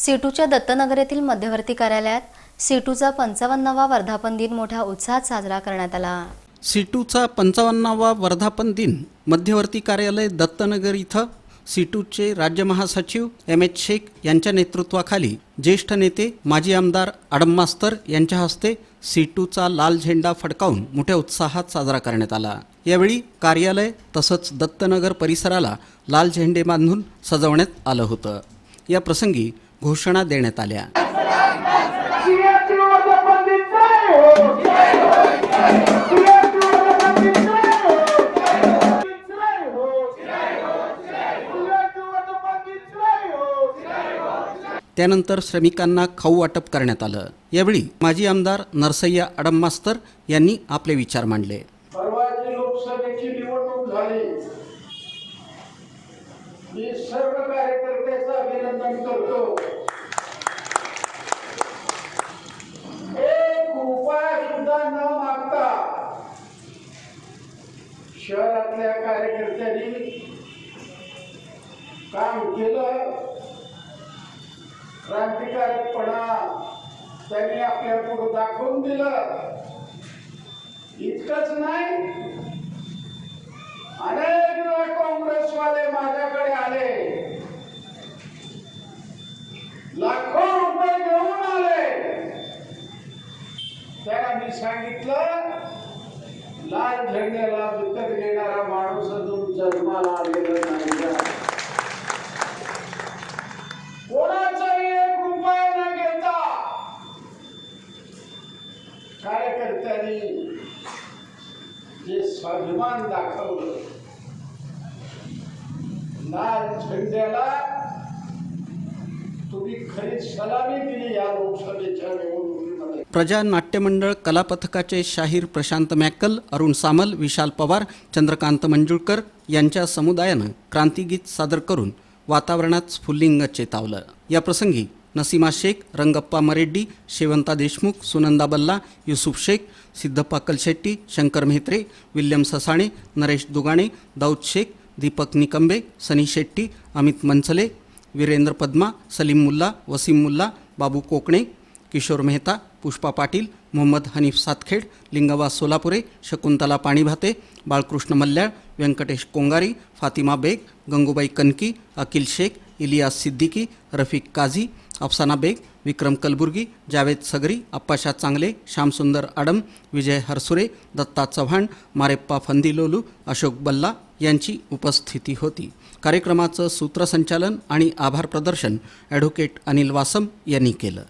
सीटूच्या दत्तनगर येथील मध्यवर्ती कार्यालयात सीटूचा पंचावन्नावा वर्धापन दिन मोठ्या उत्साहात साजरा करण्यात आला. सीटूचा पंचावन्नावा वर्धापन दिन मध्यवर्ती कार्यालय दत्तनगर इथं सीटूचे राज्य महासचिव एम एच शेख यांच्या नेतृत्वाखाली ज्येष्ठ नेते माजी आमदार आडम मास्तर यांच्या हस्ते सीटूचा लाल झेंडा फडकावून मोठ्या उत्साहात साजरा करण्यात आला. यावेळी कार्यालय तसंच दत्तनगर परिसराला लाल झेंडे बांधून सजवण्यात आलं होतं. या प्रसंगी घोषणा देण्यात आल्या. त्यानंतर श्रमिकांना खाऊ वाटप करण्यात आलं. यावेळी माजी आमदार नरसय्या अडम मास्तर यांनी आपले विचार मांडले. मी सर्व कार्यकर्त्याचं अभिनंदन करतो. एक रुपया सुद्धा न मागता शहरातल्या कार्यकर्त्यांनी काम केलं. क्रांतिकारकपणा त्यांनी आपल्या पुढे दाखवून दिलं. इतकंच नाही त्यांना सांगितलं लाल झेंड्याला विकत घेणारा माणूस अजून जन्माला आलेला नाही कोणाचाही एक रुपया न घेता कार्यकर्त्यांनी जे स्वाभिमान दाखवलं लाल झेंड्याला तुम्ही खरी सलामी दिली या लोकसभेच्या निवडणुकीत. प्रजा नाट्यमंडळ कलापथकाचे शाहीर प्रशांत मॅकल अरुण सामल विशाल पवार चंद्रकांत मंजुळकर यांच्या समुदायानं क्रांतीगीत सादर करून वातावरणात स्फुल्लिंग चेतावलं. या प्रसंगी नसीमा शेख रंगप्पा मरेड्डी शेवंता देशमुख सुनंदा बल्ला युसुफ शेख सिद्धप्पा कलशेट्टी शंकर म्हेत्रे विल्यम ससाणे नरेश दुगाणे दाऊद शेख दीपक निकंबे सनी शेट्टी अमित मनसले वीरेंद्र पद्मा सलीम मुल्ला वसीम मुल्ला बाबू कोकणे किशोर मेहता पुष्पा पाटील मोहम्मद हनीफ सातखेड लिंगबा सोलापुरे शकुंतला पाणीभाते बाळकृष्ण मल्ल्याळ व्यंकटेश कोंगारी फातिमा बेग गंगूबाई कनकी अकिल शेख इलियास सिद्दीकी रफिक काझी अफसाना बेग विक्रम कलबुर्गी जावेद सगरी अप्पाशा चांगले श्यामसुंदर आडम विजय हरसुरे दत्ता चव्हाण मारेप्पा फंदिलोलू अशोक बल्ला यांची उपस्थिती होती. कार्यक्रमाचं सूत्रसंचालन आणि आभार प्रदर्शन ॲडव्होकेट अनिल वासम यांनी केलं.